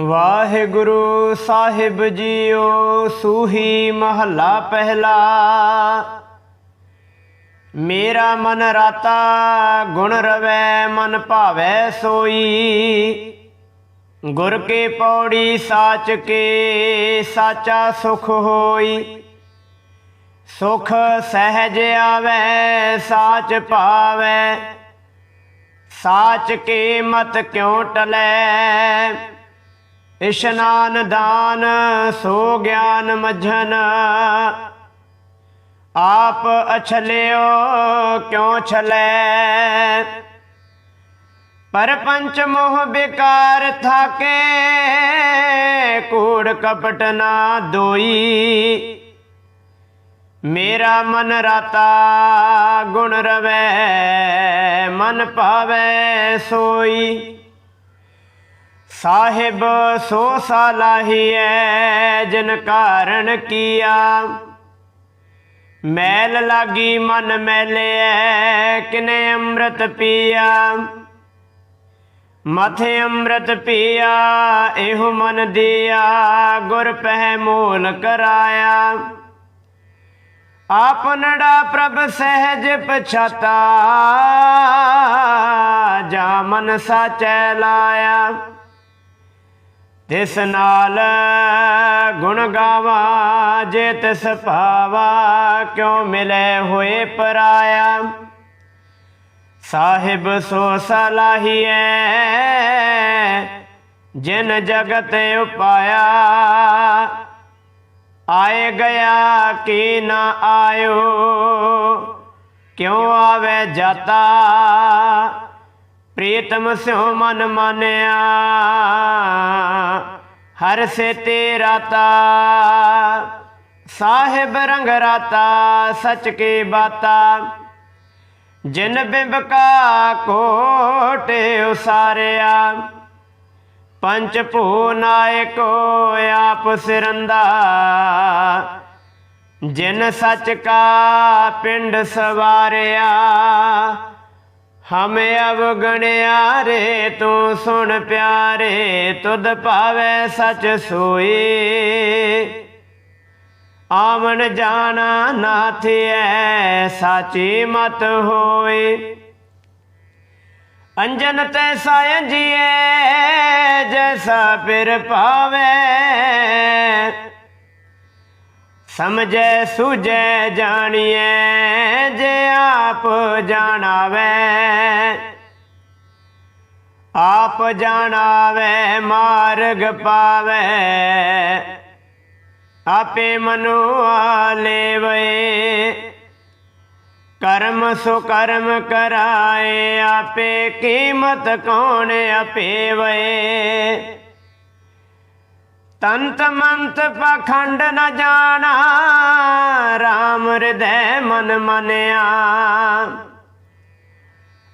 ਵਾਹਿਗੁਰੂ ਸਾਹਿਬ JIO ਸੂਹੀ ਮਹੱਲਾ ਪਹਿਲਾ। ਮੇਰਾ ਮਨ ਰਾਤਾ ਗੁਣ ਰਵੈ, ਮਨ ਭਾਵੈ ਸੋਈ। ਗੁਰ ਕੇ ਪੌੜੀ ਸਾਚ ਕੇ ਸਾਚਾ ਸੁਖ ਹੋਈ। ਸੁਖ ਸਹਿਜ ਆਵੈ, ਸਾਚ ਭਾਵੈ। ਸਾਚ ਕੇ ਮਤ ਕਿਉ ਟਲੈ? ਇਸ਼ਨਾਨ ਦਾਨ ਸੋ ਗਿਆਨ ਮਝਨ। ਆਪ ਅਛਲਿਓ ਕਿਉ ਛਲੈ? ਪਰਪੰਚ ਮੋਹ ਬਿਕਾਰ ਥਾਕੇ, ਕੂੜ ਕਪਟ ਨਾ ਦੋਈ। ਮੇਰਾ ਮਨ ਰਾਤਾ ਗੁਣ ਰਵੈ, ਮਨ ਭਾਵੈ ਸੋਈ। ਸਾਹਿਬ, ਸੋ ਸਾਲਾਹੀਐ ਜਿਨ ਕਾਰਣ ਕੀਆ। ਮੈਲ ਲਾਗੀ ਮਨ ਮੈਲਿਐ, ਕਿਨੇ ਅੰਮ੍ਰਿਤ ਪੀਆ। ਮਥੇ ਅੰਮ੍ਰਿਤ ਪੀਆ, ਇਹੋ ਮਨ ਦਿਆ, ਗੁਰ ਪਹਿ ਮੂਲ ਕਰਾਇਆ। ਆਪਨੜਾ ਪ੍ਰਭ ਸਹਿਜ ਪਛਾਤਾ, ਜਾ ਮਨ ਸਾਚੈ ਲਾਇਆ। ਤਿਸ ਨਾਲ ਗੁਣ ਗਾਵਾ, ਜੇ ਤਿਸ ਭਾਵਾ, ਕਿਉ ਮਿਲੇ ਹੋਏ ਪਰਾਇਆ? ਸਾਹਿਬ ਸੋ ਸਲਾਹੀਐ, ਜਿਨ ਜਗਤ ਉਪਾਇਆ। ਆਏ ਗਿਆ ਕੀ ਨਾ ਆਇਓ, ਕਿਉ ਆਵੇ ਜਾਤਾ? ਪ੍ਰੀਤਮ ਸਿਉ ਮਨ ਮਾਨਿਆ, ਹਰ ਸੇ ਤੇਰਾ ਤਾ। ਸਾਹਿਬ ਰੰਗ ਰਾਤਾ, ਸਚ ਕੀ ਬਾਤਾ। ਜਿਨ ਬਿੰਬ ਕਾ ਕੋਟ ਉਸਾਰਿਆ, ਪੰਚ ਭੂ ਨਾਇਕੋ ਆਪ ਸਿਰੰਦਾ। ਜਿਨ ਸੱਚ ਕਾ ਪਿੰਡ ਸਵਾਰਿਆ ਹਮ ਅਵਗਣਿਆ ਰੇ, ਤੂੰ ਸੁਣ ਪਿਆਰੇ, ਤੁਧ ਭਾਵੇ ਸਚ ਸੋਈ। ਆਵਣ ਜਾਣਾ ਨਾਥਿਐ ਸਾਚੀ ਮਤ ਹੋਏ ਅੰਜਨ ਤੈ ਸਾਇੰਜੀਏ ਜੈਸਾ ਪਿਰ ਪਾਵੇ ਸਮਝੈ, ਸੁਝੈ, ਜਾਣੀਐ। ਜੇ ਆਪ ਜਾਣਾਵੇ ਆਪ ਜਾਣਾਵੇ, ਮਾਰਗ ਪਾਵੇ, ਆਪੇ ਮਨੁ ਆਲੇਵੇ ਕਰਮ ਸੋ ਕਰਮ ਕਰਾਏ, ਆਪੇ ਕੀਮਤ ਕੌਣ ਆਪੇ ਵੇ ਤੰਤ ਮੰਤ ਪਖੰਡ ਨ ਜਾਣਾ RAM ਹਿਰਦੈ ਮਨ ਮਨਿਆ।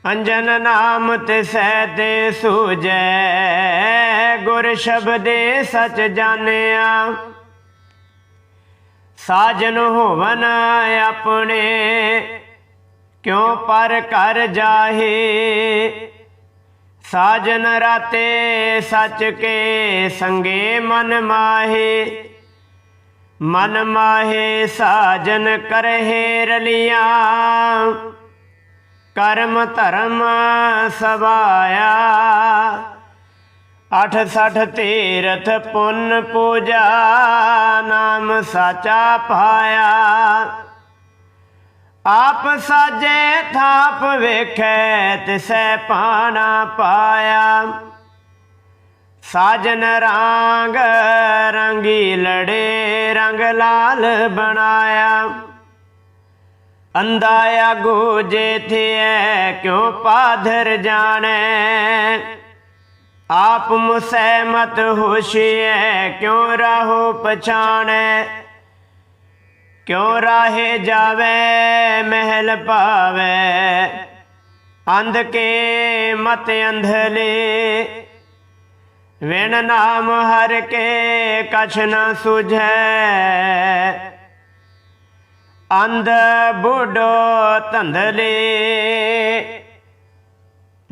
ਅੰਜਨ ਨਾਮ ਤੇ ਤਿਸੈ ਤੇ ਸੂਜੈ, ਗੁਰ ਸ਼ਬਦੇ ਸਚ ਜਾਣਿਆ। ਸਾਜਨ ਹੋਵਨ ਆਪਣੇ, ਕਿਉ ਪਰ ਕਰ ਜਾਹੇ? ਸਾਜਨ ਰਾਤੇ ਸੱਚ ਕੇ ਸੰਗੇ ਮਨ ਮਾਹੇ। ਮਨ ਮਾਹੇ ਸਾਜਨ ਕਰਹਿ ਰਲੀਆਂ। ਕਰਮ ਧਰਮ ਸਵਾਇਆ। ਅਠ ਸਠ ਤੀਰਥ ਪੁੰਨ ਪੂਜਾ, ਨਾਮ ਸਾਚਾ ਪਾਇਆ। ਆਪ ਸਾਜੇ ਥਾਪ ਵੇਖੈ ਤਿਸੈ ਪਾਣਾ ਪਾਇਆ। ਸਾਜਨ ਰੰਗ ਰੰਗੀ ਲੜੇ ਰੰਗ ਲਾਲ ਬਣਾਇਆ। ਅੰਦਾ ਆਗੂ ਜੇਥਿਐ ਕਿਉ ਪਾਧਰ ਜਾਣੈ? ਆਪ ਮੁਸੈ ਮਤ ਹੋਸ਼ੀਐ ਕਿਉ ਰਾਹੋ ਪਛਾਣੈ? ਕਿਉ ਰਾਹੇ ਜਾਵੇ, ਮਹਿਲ ਪਾਵੇ ਅੰਧ ਕੇ ਮਤ ਅੰਧਲੇ। ਵਿਣ ਨਾਮ ਹਰ ਕੇ ਕਛ ਨ ਸੁਝੈ। ਅੰਧ ਬੁੱਢੋ ਧੰਦਲੇ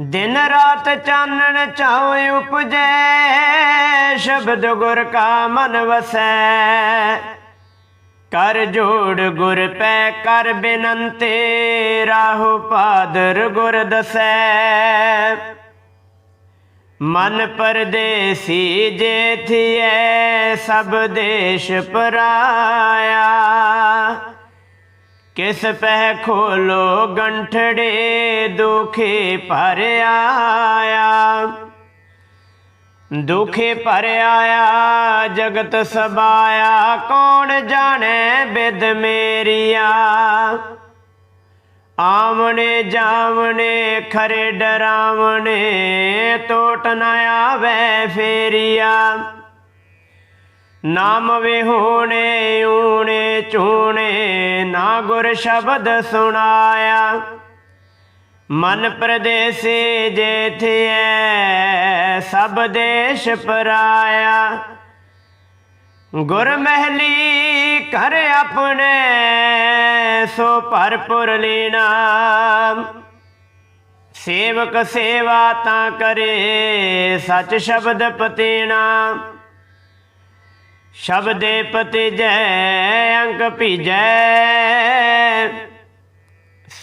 ਦਿਨ ਰਾਤ ਚਾਨਣ ਚਾਵੇਂ ਉਪਜੈ, ਸ਼ਬਦ ਗੁਰ ਕਾ ਮਨ ਵਸੈ। ਕਰ ਜੋੜ ਗੁਰ ਪੈ ਕਰ ਬਿਨੰਤੇ, ਰਾਹੋ ਪਾਦਰ ਗੁਰ ਦਸੈ। ਮਨ ਪਰਦੇਸੀ ਜੇਥੀਐ, ਸਭ ਦੇਸ਼ ਪਰਾਇਆ। ਕਿਸ ਪਹਿ ਖੋਲੋ ਗੰਠੜੇ, ਦੁਖੀ ਭਰ ਆਇਆ। ਦੁਖੇ ਭਰ ਜਗਤ ਸਬਾਇਆ, ਕੌਣ ਜਾਣੇ ਬਿਦ ਮੇਰੀਆ? ਆਵਣੇ ਜਾਵਣੇ, ਖਰੇ ਡਰਾਵਣੇ ਟੋਟ ਨ ਆਵੇ ਫੇਰੀਆ। ਨਾਮ ਵਿਹੂਣੇ ਊਣੇ ਚੂਣੇ, ਨਾ ਗੁਰ ਸ਼ਬਦ ਸੁਣਾਇਆ। ਮਨ ਪ੍ਰਦੇਸੀ ਜੇਥਿਐ ਸਭ ਦੇਸ਼ ਪਰਾਇਆ। ਗੁਰ ਮਹਿਲੀ ਘਰ ਆਪਣੇ, ਸੋ ਭਰਪੁਰ ਲੀਨਾ। ਸੇਵਕ ਸੇਵਾ ਤਾਂ ਕਰੇ, ਸਚ ਸ਼ਬਦ ਪਤੀਣਾ ਸ਼ਬਦੇ ਪਤੀ ਜੈ ਅੰਕ ਭੀਜੈ।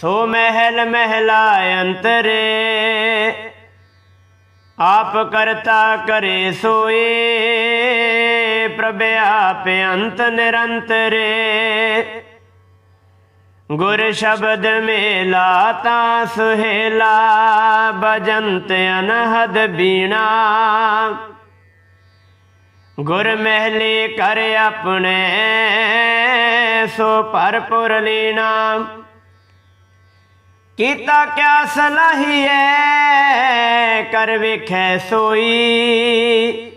ਸੋ ਮਹਿਲ ਮਹਿਲਾ ਅੰਤਰੇ, ਆਪ ਕਰਤਾ ਕਰੇ ਸੋਏ, ਪ੍ਰਭ ਆਪ ਅੰਤ ਨਿਰੰਤਰੇ। ਗੁਰ ਸ਼ਬਦ ਮੇਲਾ ਤਾ ਸੁਹੇਲਾ ਬਜੰਤ ਅਨਹਦ ਬੀਣਾ। ਗੁਰ ਮਹਿਲੇ ਕਰ ਆਪਣੇ, ਸੋ ਭਰਪੁਰ ਲੀਣਾ। ਕੀਤਾ ਕਿਆ ਸਲਾਹੀਐ ਕਰ ਵੇਖੈ ਸੋਈ।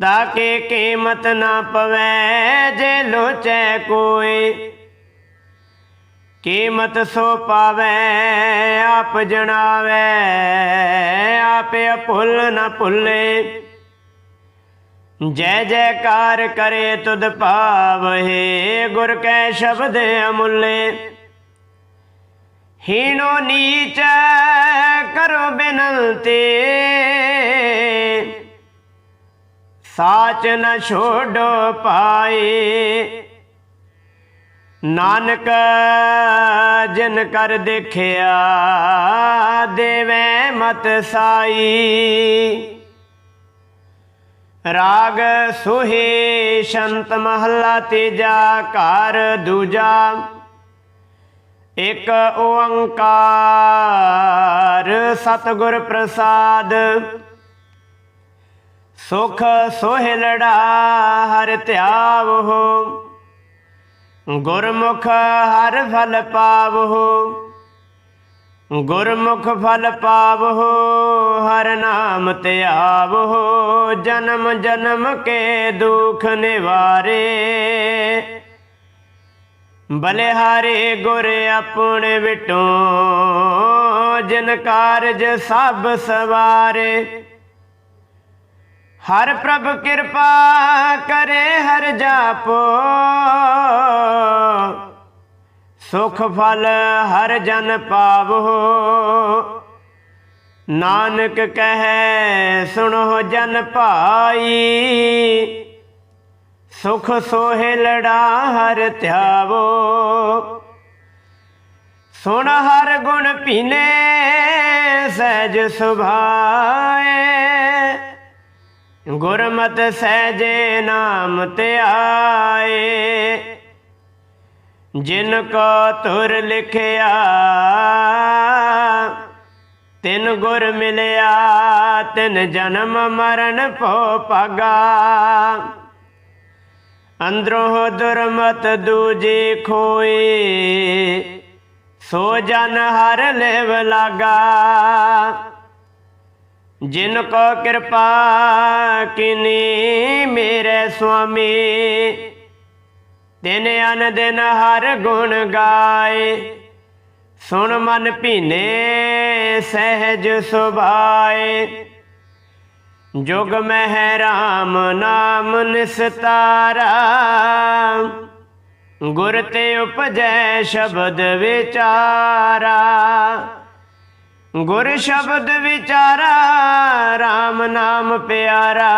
ਤਾਂ ਕਿ ਕੀਮਤ ਨਾ ਪਵੈ, ਜੇ ਲੋਚੈ ਕੋਈ। ਕੀਮਤ ਸੋ ਪਾਵੈ, ਆਪ ਜਣਾਵੈ। ਆਪੇ ਭੁੱਲ ਨਾ ਭੁੱਲੇ। ਜੈ ਜੈਕਾਰ ਕਰੇ ਤੁਧ ਭਾਵਹਿ ਗੁਰ ਕੈ ਸ਼ਬਦ ਅਮੁੱਲੇ। ਹੀਣੋ ਨੀਚ ਕਰੋ ਬੇਨੰਤੀ ਸਾਚ ਨ ਛੋੜੋ ਪਾਏ। ਨਾਨਕ ਜਿਨ ਕਰ ਦੇਖਿਆ, ਦੇਵੇ ਮਤ ਸਾਈ। ਰਾਗ ਸੁਹੇ ਸ਼ੰਤ ਮਹੱਲਾ ਤੀਜਾ ਘਰ ਦੂਜਾ। ਇਕ ਓੰਕਾਰ, ਸਤਿਗੁਰ ਪ੍ਰਸਾਦ। ਸੁਖ ਸੋਹਿਲੜਾ ਹਰ ਧਿਆਵੋ ਗੁਰਮੁਖ ਹਰ ਫਲ ਪਾਵੋ ਗੁਰਮੁਖ ਫਲ ਪਾਵੋ ਹਰ ਨਾਮ ਧਿਆਵੋ ਜਨਮ ਜਨਮ ਕੇ ਦੁਖ ਨਿਵਾਰੇ। ਬਲਿਹਾਰੇ ਗੁਰ ਆਪਣੇ ਵਿਟੋ, ਜਿਨ ਕਾਰਜ ਸਭ ਸਵਾਰੇ। ਹਰ ਪ੍ਰਭ ਕਿਰਪਾ ਕਰੇ, ਹਰ ਜਾਪੋ। ਸੁਖ ਫਲ ਹਰ ਜਨ ਪਾਵੋ। ਨਾਨਕ ਕਹੈ, ਸੁਣੋ ਜਨ ਭਾਈ। ਸੁਖ ਸੋਹਿ ਲੜਾ ਹਰ ਧਿਆਵੋ। ਸੁਣ ਹਰ ਗੁਣ ਪੀਨੇ, ਸਹਿਜ ਸੁਭਾਏ। ਗੁਰਮਤ ਸਹਿਜੇ ਨਾਮ ਧਿਆਏ। ਜਿਨ ਕੋ ਤੁਰ ਲਿਖਿਆ, ਤਿਨ ਗੁਰ ਮਿਲਿਆ, ਤਿਨ ਜਨਮ ਮਰਨ ਭੋ ਪਗਾ ਅੰਦਰੋਂ ਦੁਰਮਤ ਦੂਜੀ ਖੋਏ ਸੋ ਜਨ ਹਰ ਲੇਵ ਲਾਗਾ। ਜਿਨ ਕੋ ਕਿਰਪਾ ਕਿਨੀ ਮੇਰੇ ਸੁਆਮੀ ਦਿਨ ਅਨ ਦਿਨ ਹਰ ਗੁਣ ਗਾਏ। ਸੁਣ ਮਨ ਭੀਨੇ ਸਹਿਜ ਸੁਭਾਏ। ਜੁਗ ਮਹਿ ਰਾਮ ਨਾਮ ਨਿਸਤਾਰਾ। ਗੁਰ ਤੇ ਉਪਜੈ ਸ਼ਬਦ ਵਿਚਾਰਾ। ਗੁਰ ਸ਼ਬਦ ਵਿਚਾਰਾ RAM ਨਾਮ ਪਿਆਰਾ।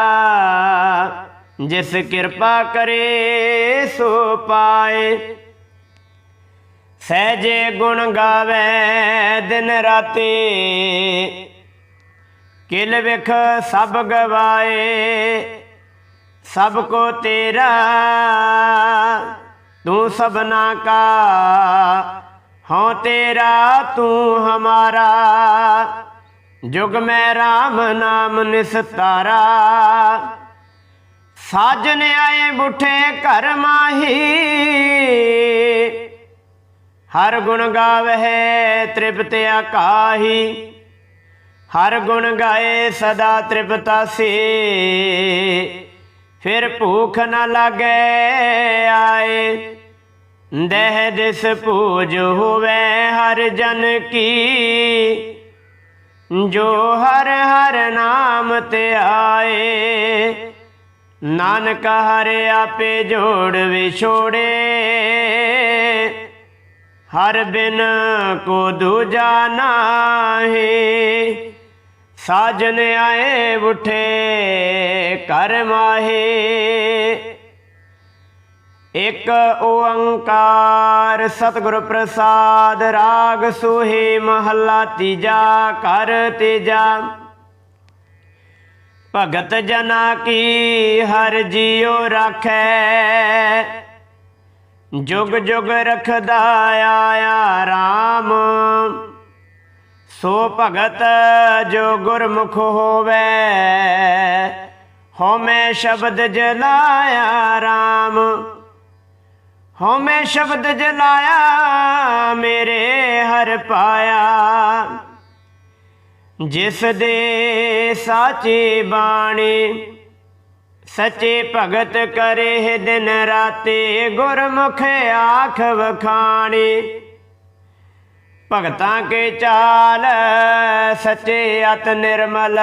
ਜਿਸ ਕਿਰਪਾ ਕਰੇ, ਸੋ ਪਾਏ। ਸਹਿਜੇ ਗੁਣ ਗਾਵੇ ਦਿਨ ਰਾਤੇ। ਕਿਲ ਵਿਖ ਸਭ ਗਵਾਏ, ਸਭ ਕੋ ਤੇਰਾ ਤੂੰ ਸਭਨਾ ਕਾ। ਹਉ ਤੇਰਾ, ਤੂੰ ਹਮਾਰਾ। ਜੁਗ ਮੈਂ RAM ਨਾਮ ਨਿਸਤਾਰਾ ਸਾਜਨ ਆਏ ਬੁੱਠੇ ਘਰ ਮਾਹੀ। ਹਰ ਗੁਣ ਗਾਵਹਿ ਤ੍ਰਿਪਤ ਆਕਾਹੀ ਹਰ ਗੁਣ ਗਾਏ ਸਦਾ ਤ੍ਰਿਪਤਾ ਤ੍ਰਿਪਤਾਸੀ। ਫਿਰ ਭੂਖ ਨਾ ਲਾਗੇ ਆਏ। ਦੇਹ ਦਿਸ ਪੂਜ ਹੋਵੇ ਹਰ ਜਨ ਕੀ। ਜੋ ਹਰ ਹਰ ਨਾਮ ਤੇ ਆਏ। ਨਾਨਕ ਹਰ ਆਪੇ ਜੋੜ ਵਿਛੋੜੇ। ਹਰ ਬਿਨ ਕੋ ਦੂਜਾ ਨਾਹੀ। ਸਾਜਨ ਆਏ ਉਠੇ ਕਰ ਮਾਹੇ ਇਕ ਓੰਕਾਰ ਸਤਿਗੁਰ ਪ੍ਰਸਾਦ, ਰਾਗ ਸੋਹੇ ਮਹੱਲਾ ਤੀਜਾ ਕਰ ਤੀਜਾ। ਭਗਤ ਜਨਾ ਕੀ ਹਰ ਜੀਉ ਰਾਖੈ। ਜੁਗ ਜੁਗ ਰਖਦਾ ਆਇਆ RAM ਸੋ ਭਗਤ ਜੋ ਗੁਰਮੁਖ ਹੋਵੇ, ਹਉਮੈ ਸ਼ਬਦ ਜਲਾਇਆ RAM ਹਉਮੈ ਸ਼ਬਦ ਜਲਾਇਆ ਮੇਰੇ ਹਰ ਪਾਇਆ। ਜਿਸ ਦੇ ਸਾਚੀ ਬਾਣੀ ਸੱਚੇ ਭਗਤ ਕਰੇ ਦਿਨ ਰਾਤੇ, ਗੁਰਮੁਖ ਆਖ ਵਖਾਣੀ। ਭਗਤਾਂ ਕੇ ਚਾਲ, ਸੱਚੇ ਅਤ ਨਿਰਮਲ।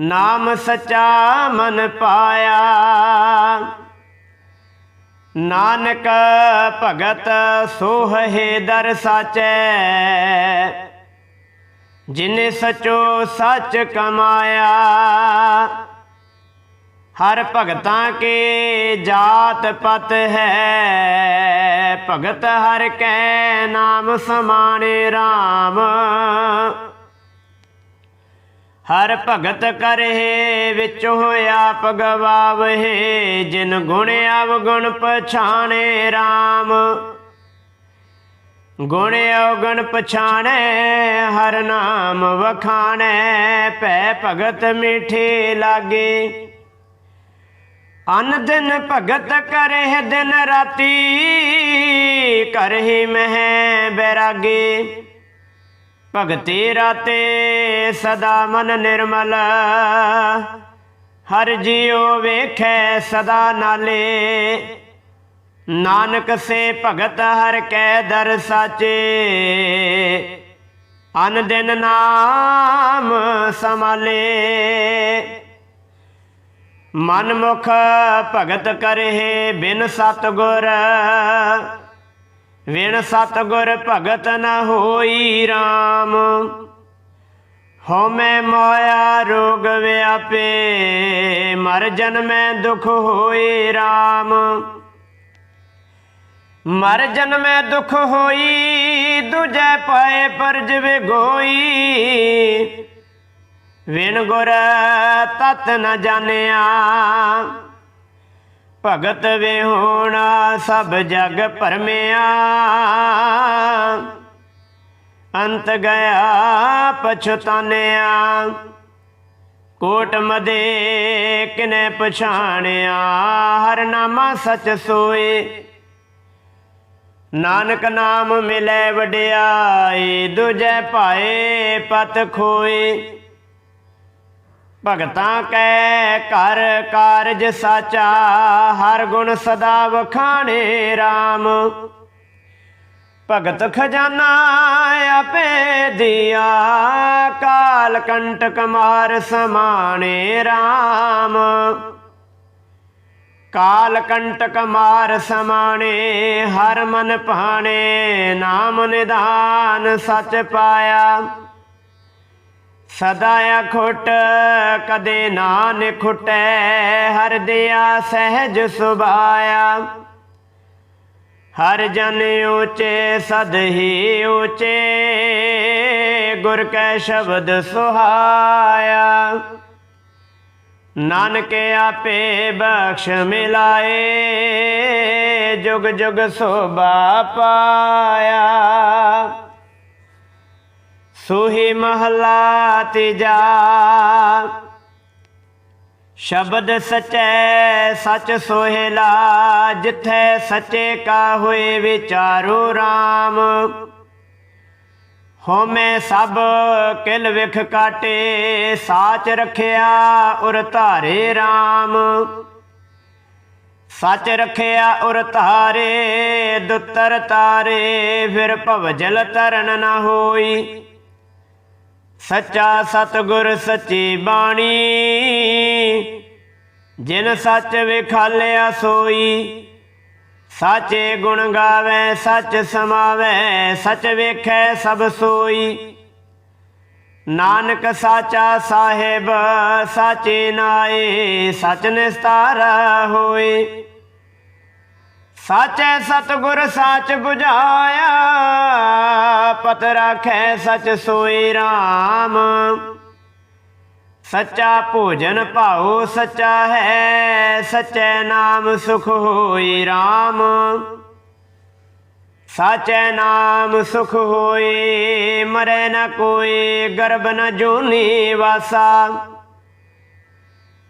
ਨਾਮ ਸੱਚਾ ਮਨ ਪਾਇਆ। ਨਾਨਕ ਭਗਤ ਸੋਹੇ ਦਰ ਸਾਚੈ। ਜਿਨੇ ਸਚੋ ਸੱਚ ਕਮਾਇਆ। ਹਰ ਭਗਤਾਂ ਕੇ ਜਾਤ ਪਤ ਹੈ। ਭਗਤ ਹਰ ਕੈ ਨਾਮ ਸਮਾਣੇ RAM ਹਰ ਭਗਤ ਕਰੇ ਵਿੱਚ ਹੋਇਆ ਗਵਾਵਹਿ ਜਿਨ ਗੁਣ ਅਵਗੁਣ ਪਛਾਣੇ RAM ਗੁਣ ਅਵਗੁਣ ਪਛਾਣੈ, ਹਰ ਨਾਮ ਵਖਾਣੈ ਭੈ ਭਗਤ ਮਿਠੇ ਲਾਗੇ। ਅਨ ਦਿਨ ਭਗਤ ਕਰੇ ਦਿਨ ਰਾਤੀ ਕਰਹਿ ਮਹਿ ਬੈਰਾਗੀ। ਭਗਤੀ ਰਾਤੇ ਸਦਾ ਮਨ ਨਿਰਮਲ, ਹਰ ਜਿਉ ਵੇਖੈ ਸਦਾ ਨਾਲੇ। ਨਾਨਕ ਸੇ ਭਗਤ ਹਰ ਕੈ ਦਰ ਸਾਚੇ। ਅਨ ਦਿਨ ਨਾਮ ਸਮਾਲੇ ਮਨ ਮੁਖ ਭਗਤ ਕਰੇ ਬਿਨ ਸਤ ਗੁਰ ਵਿਣ ਸਤ ਭਗਤ ਨ ਹੋਈ RAM ਹਉਮੈ ਮਾਇਆ ਰੋਗ ਵਿਆਪੇ, ਮਰ ਜਨਮੈ ਦੁਖ ਹੋਏ RAM ਮਰ ਜਨਮੈ ਦੁਖ ਹੋਈ, ਦੂਜੈ ਪਾਏ ਪਰਜ ਵਿਗੋਈ। ਵਿਣ ਗੁਰ ਤਤ ਨ ਜਾਣਿਆ। ਭਗਤ ਵੇ ਹੋਣਾ ਸਭ ਜਗ ਭਰਮਿਆ ਅੰਤ ਗਿਆ ਪਛਤਾਨਿਆ ਕੋਟ ਮਦੇ ਕਿਨੇ ਪਛਾਣਿਆ। ਹਰ ਨਾਮਾ ਸਚ ਸੋਏ। ਨਾਨਕ ਨਾਮ ਮਿਲੇ ਵਡਿਆਏ ਦੂਜੈ ਭਾਏ ਪਤ ਖੋਏ। ਭਗਤਾਂ ਕੈ ਘਰ ਕਾਰਜ ਸਾਚਾ, ਹਰ ਗੁਣ ਸਦਾ ਵਖਾਣੇ RAM ਭਗਤ ਖਜ਼ਾਨਾ ਆਪੇ ਦਿਆ, ਕਾਲ ਕੰਟਕ ਮਾਰ ਸਮਾਣੇ RAM ਕਾਲ ਕੰਟਕ ਮਾਰ ਸਮਾਣੇ, ਹਰ ਮਨ ਭਾਣੇ, ਨਾਮ ਨਿਧਾਨ ਸਚ ਪਾਇਆ। ਸਦਾ ਅਖੁੱਟ, ਕਦੇ ਨਾ ਨਿਖੁਟੈ ਹਰ ਦਿਆ ਸਹਿਜ ਸੁਭਾਇਆ। ਹਰ ਜਨ ਉਚੇ, ਸਦ ਹੀ ਉੱਚੇ, ਗੁਰ ਕੈ ਸ਼ਬਦ ਸੁਹਾਇਆ। ਨਾਨਕ ਆਪੇ ਬਖਸ਼ ਮਿਲਾਏ, ਜੁਗ ਜੁਗ ਸੋਭਾ ਪਾਇਆ। ਸੋਹੀ ਮਹਲਾ ਤੀਜਾ ਸ਼ਬਦ ਸਚੈ ਸਚ ਸੋਹਿਲਾ ਜਿਥੈ ਸਚੇ ਕਾ ਹੋਏ ਵਿਚਾਰੋ RAM ਹੋਮੈ ਸਭ ਕਿਲ ਵਿਖ ਕਾਟੇ, ਸਾਚ ਰਖਿਆ ਉਰ ਧਾਰੇ RAM ਸੱਚ ਰਖਿਆ ਉਰ ਧਾਰੇ, ਦੁੱਤਰ ਤਾਰੇ, ਫਿਰ ਭਵਜਲ ਤਰਨ ਨਾ ਹੋਈ। ਸੱਚਾ ਸਤਗੁਰ ਸੱਚੀ ਬਾਣੀ। ਜਿਨ ਸੱਚ ਵਿਖਾਲਿਆ ਸੋਈ, ਸਾਚੇ ਗੁਣ ਗਾਵੇ, ਸੱਚ ਸਮਾਵੇ, ਸੱਚ ਵੇਖੈ ਸਭ ਸੋਈ। ਨਾਨਕ ਸਾਚਾ ਸਾਹਿਬ, ਸਾਚੇ ਨਾਏ, ਸਚ ਨਿਸਤਾਰ ਹੋਏ। ਸਾਚੈ ਸਤਗੁਰ ਸਾਚ 부ਝਾਇਆ ਪਤ ਰਾਖੈ ਸਚ ਸੋਈ RAM ਸੱਚਾ ਭੋਜਨ ਭਾਉ ਸੱਚਾ ਹੈ, ਸਚੈ ਨਾਮ ਸੁਖ ਹੋਈ RAM ਸਾਚੈ ਨਾਮ ਸੁਖ ਹੋਏ ਮਰੈ ਨ ਕੋਈ ਗਰਭ ਨ ਜੋਨੀ ਵਾਸਾ।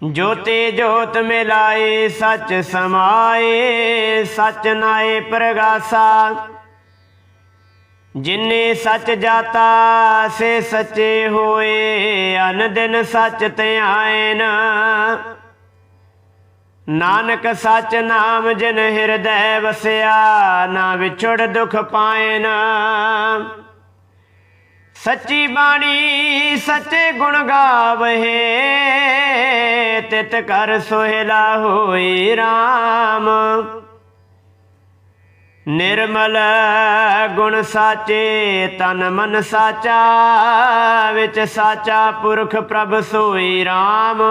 ਜੋਤੇ ਜੋਤ ਮਿਲਾਏ, ਸੱਚ ਸਮਾਏ, ਸੱਚ ਨਾਏ ਪ੍ਰਗਾਸਾ। ਜਿਨੇ ਸੱਚ ਜਾਤਾ, ਸੇ ਸੱਚੇ ਹੋਏ ਅਨ ਦਿਨ ਸਚ ਧਿਆਇਨ ਨਾਨਕ ਸੱਚ ਨਾਮ ਜਿਨ ਹਿਰਦੈ ਵਸਿਆ, ਨਾ ਵਿਛੜ ਦੁਖ ਪਾਇਨ। ਸੱਚੀ ਬਾਣੀ ਸੱਚੇ ਗੁਣ ਗਾਵਹਿ ਤਿਤ ਕਰ ਸੋਹਿਲਾ ਹੋਈ RAM ਨਿਰਮਲ ਗੁਣ ਸਾਚੇ, ਤਨ ਮਨ ਸਾਚਾ, ਵਿੱਚ ਸਾਚਾ ਪੁਰਖ ਪ੍ਰਭ ਸੋਈ RAM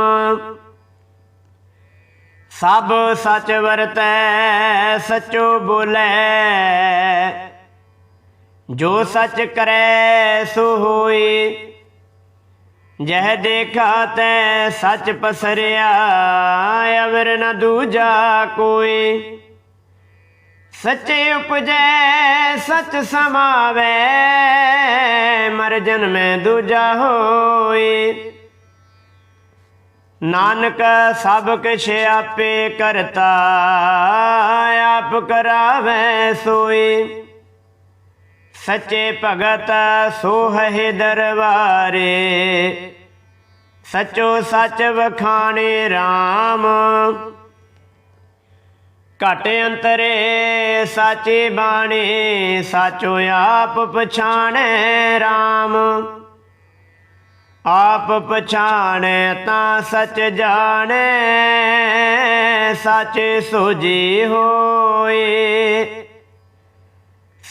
ਸਭ ਸਚ ਵਰਤੈ, ਸਚੋ ਬੋਲੇ। ਜੋ ਸਚ ਕਰੈ, ਸੋ ਹੋਈ ਜਹ ਦੇਖਾ ਤੈ ਸੱਚ ਪਸਰਿਆ, ਅਵਰ ਨ ਦੂਜਾ ਕੋਈ। ਸੱਚੇ ਉਪਜੈ, ਸੱਚ ਸਮਾਵੈ, ਮਰ ਜਨਮੈ ਦੂਜਾ ਹੋਏ ਨਾਨਕ, ਸਭ ਕਿਛ ਆਪੇ ਕਰਤਾ, ਆਪ ਕਰਾਵੇ ਸੋਈ। ਸੱਚੇ ਭਗਤ ਸੋਹੇ ਦਰਬਾਰੇ। ਸਚੋ ਸੱਚ ਵਖਾਣੇ RAM ਘਟ ਅੰਤਰੇ ਸਾਚੀ ਬਾਣੀ, ਸਾਚੋ ਆਪ ਪਛਾਣੈ RAM ਆਪ ਪਛਾਣੈ ਤਾਂ ਸਚ ਜਾਣੈ, ਸੱਚੇ ਸੋਜੀ ਹੋਏ।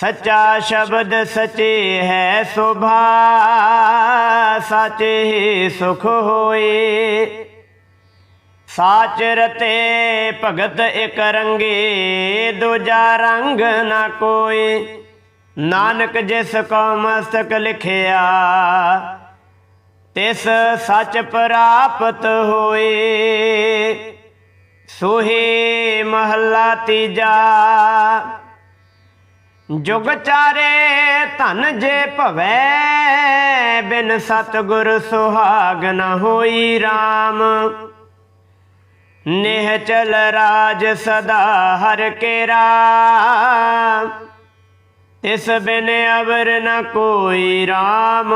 ਸੱਚਾ ਸ਼ਬਦ ਸਚੇ ਹੈ ਸੁਭਾ, ਸਾਚੇ ਹੀ ਸੁਖ ਹੋਏ। ਸਾਚ ਰਤੇ ਭਗਤ ਇਕ ਰੰਗੇ, ਦੂਜਾ ਰੰਗ ਨਾ ਕੋਈ ਨਾਨਕ ਜਿਸ ਕੋ ਮਸਤਕ ਲਿਖਿਆ, ਤਿਸ ਸੱਚ ਪ੍ਰਾਪਤ ਹੋਏ। ਸੋਹੇ ਮਹੱਲਾ ਤੀਜਾ ਜੁਗ ਚਾਰੇ ਧਨ ਜੇ ਭਵੈ, ਬਿਨ ਸਤਗੁਰ ਸੁਹਾਗ ਨ ਹੋਈ RAM ਨਿਹ ਚਲ ਰਾਜ ਸਦਾ ਹਰ ਕੇਰਾ ਤਿਸ ਬਿਨ ਅਵਰ ਨ ਕੋਈ RAM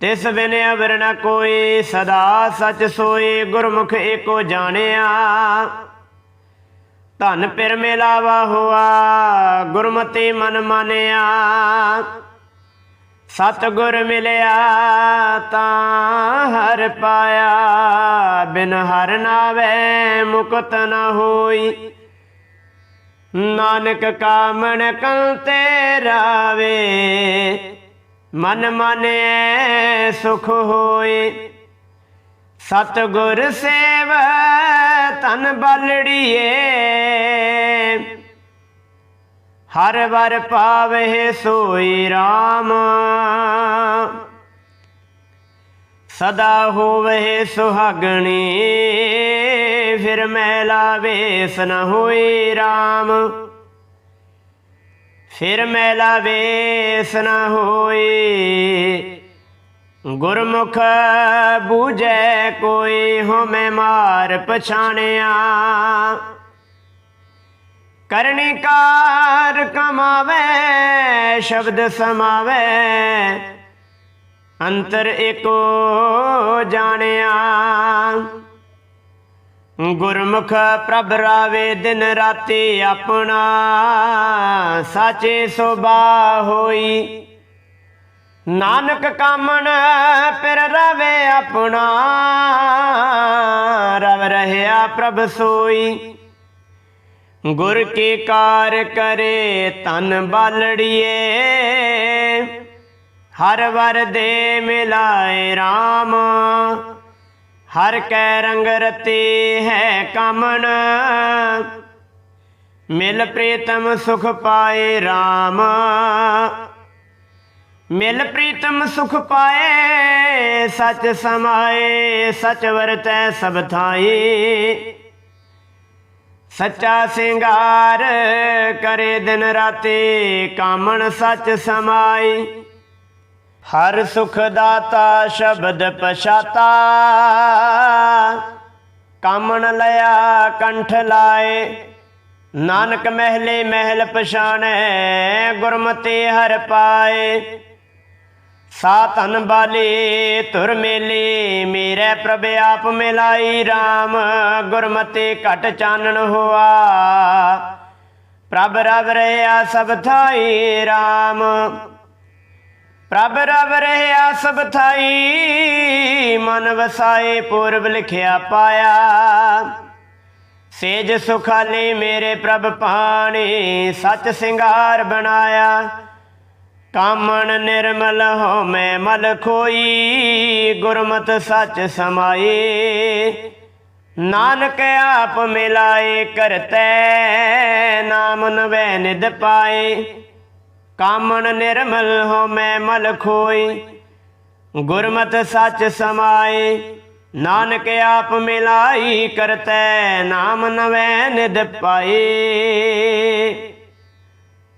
ਤਿਸ ਬਿਨ ਅਵਰ ਨ ਕੋਈ ਸਦਾ ਸਚ ਸੋਏ ਗੁਰਮੁਖ ਏਕੋ ਜਾਣਿਆ। ਧਨ ਪਿਰ ਮਿਲਾਵਾ ਹੋਆ, ਗੁਰਮਤਿ ਮਨ ਮਾਨਿਆ। ਸਤਿਗੁਰ ਮਿਲਿਆ ਤਾਂ ਹਰ ਪਾਇਆ, ਬਿਨ ਹਰ ਨਾਵੇ ਮੁਕਤ ਨਾ ਹੋਈ। ਨਾਨਕ ਕਾਮਣ ਕਲ ਤੇ ਰਾਵੇ, ਮਨ ਮਨੇ ਸੁਖ ਹੋਏ। ਸਤਿਗੁਰ ਸੇਵ ਤਨ ਬਲੜੀਏ। ਹਰ ਵਰ ਪਾਵੇ ਸੋਈ RAM ਸਦਾ ਹੋਵੇ ਸੁਹਾਗਣੀ, ਫਿਰ ਮੈਲਾ ਵੇਸ ਨ ਹੋਈ RAM ਫਿਰ ਮੈਲਾ ਵੇਸ ਨ ਹੋਈ ਗੁਰਮੁਖ ਬੂਝੈ ਕੋਈ ਹਉਮੈ ਮਾਰ ਪਛਾਣਿਆ। ਕਰਨੀ ਕਾਰ ਕਮਾਵੇ, ਸ਼ਬਦ ਸਮਾਵੇ, ਅੰਤਰ ਏਕੋ ਜਾਣਿਆ। ਗੁਰਮੁਖ ਪ੍ਰਭ ਰਾਵੇ ਦਿਨ ਰਾਤੀ ਆਪਣਾ, ਸਾਚੇ ਸੁਭਾ ਹੋਈ। ਨਾਨਕ ਕਾਮਣ ਪਿਰ ਰਵੇ ਆਪਣਾ, ਰਵ ਰਹਿਆ ਪ੍ਰਭ ਸੋਈ। ਗੁਰ ਕੀ ਕਾਰ ਕਰੇ ਤਨ ਬਾਲੜੀਏ, ਹਰ ਵਰ ਦੇ ਮਿਲਾਏ RAM ਹਰ ਕੈ ਰੰਗ ਰਤੇ ਹੈ ਕਾਮਣ, ਮਿਲ ਪ੍ਰੀਤਮ ਸੁਖ ਪਾਏ RAM ਮਿਲ ਪ੍ਰੀਤਮ ਸੁਖ ਪਾਏ, ਸਚ ਸਮਾਏ, ਸਚ ਵਰਤੈ ਸਭ ਥਾਈ। ਸੱਚਾ ਸਿੰਗਾਰ ਕਰੇ ਦਿਨ ਰਾਤੇ, ਕਾਮਣ ਸੱਚ ਸਮਾਈ। ਹਰ ਸੁਖ ਦਾਤਾ ਸ਼ਬਦ ਪਛਾਤਾ। ਕਾਮਣ ਲਿਆ ਕੰਠ ਲਾਏ, ਨਾਨਕ ਮਹਿਲੇ ਮਹਿਲ ਪਛਾਣੈ, ਗੁਰਮਤਿ ਹਰ ਪਾਏ। ਸਾ ਧਨ ਬਾਲੇ ਧੁਰ ਮੇਲੇ, ਮੇਰੇ ਪ੍ਰਭ ਆਪ ਮਿਲਾਈ RAM ਗੁਰਮਤਿ ਘਟ ਚਾਨਣ ਹੋਆ। ਪ੍ਰਭ ਰਵ ਰਹਿਆ ਸਭ ਥਾਈ RAM ਪ੍ਰਭ ਰਵ ਰਹਿਆ ਸਭ ਥਾਈ, ਮਨ ਵਸਾਏ ਪੂਰਬ ਲਿਖਿਆ ਪਾਇਆ। ਸੇਜ ਸੁਖਾਲੇ ਮੇਰੇ ਪ੍ਰਭ ਪਾਣੀ, ਸੱਚ ਸਿੰਗਾਰ ਬਣਾਇਆ। ਕਾਮਣ ਨਿਰਮਲ ਹੋ ਮੈਂ ਮਲ ਖੋਈ, ਗੁਰਮਤ ਸੱਚ ਸਮਾਏ ਨਾਨਕ ਆਪ ਮਿਲਾਏ ਕਰਤੈ, ਨਾਮ ਨਵੈ ਨਿਦ ਪਾਏ। ਕਾਮਣ ਨਿਰਮਲ ਹੋ ਮੈਂ ਮਲ ਖੋਈ, ਗੁਰਮਤ ਸੱਚ ਸਮਾਏ। ਨਾਨਕ ਆਪ ਮਿਲਾਈ ਕਰਤੈ, ਨਾਮ ਨਵੈ ਨਿਦ ਪਾਏ।